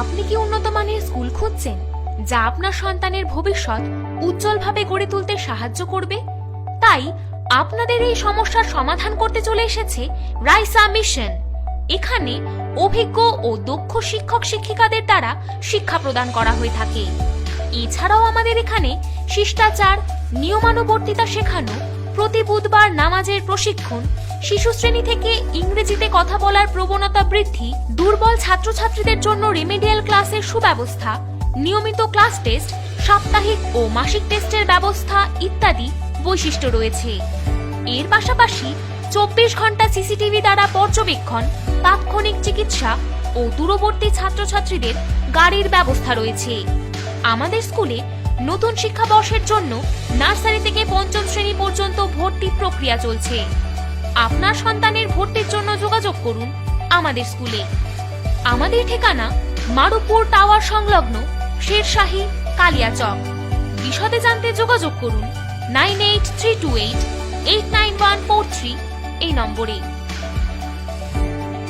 আপনি কি উন্নত মানের স্কুল খুঁজছেন, যা আপনার সন্তানের ভবিষ্যৎ উজ্জ্বলভাবে গড়ে তুলতে সাহায্য করবে? তাই আপনাদের এই সমস্যার সমাধান করতে চলে এসেছে রাইসা মিশন। এখানে অভিজ্ঞ ও দক্ষ শিক্ষক শিক্ষিকাদের দ্বারা শিক্ষা প্রদান করা হয়ে থাকে। এছাড়াও আমাদের এখানে শিষ্টাচার, নিয়মানুবর্তিতা শেখানো, প্রতি বুধবার নামাজের প্রশিক্ষণ শিশু শ্রেণি থেকে ইংরেজিতে কথা বলার প্রবণতা বৃদ্ধি, দুর্বল ছাত্রছাত্রীদের জন্য রেমেডিয়াল ক্লাসের সুব্যবস্থা, নিয়মিত ক্লাস টেস্ট, সাপ্তাহিক ও মাসিক টেস্টের ব্যবস্থা ইত্যাদি বৈশিষ্ট্য রয়েছে। এর পাশাপাশি চব্বিশ ঘণ্টা সিসিটিভি দ্বারা পর্যবেক্ষণ, তাৎক্ষণিক চিকিৎসা ও দূরবর্তী ছাত্রছাত্রীদের গাড়ির ব্যবস্থা রয়েছে। আমাদের স্কুলে নতুন শিক্ষাবর্ষের জন্য নার্সারি থেকে পঞ্চম শ্রেণি পর্যন্ত ভর্তি প্রক্রিয়া চলছে। আপনার সন্তানের ভর্তির জন্য যোগাযোগ করুন আমাদের স্কুলে। আমাদের ঠিকানা মারুপুর টাওয়ার সংলগ্ন শেরশাহী কালিয়াচক বিশদে জানতে যোগাযোগ করুন nine eight three two eight eight nine one four three এই নম্বরে।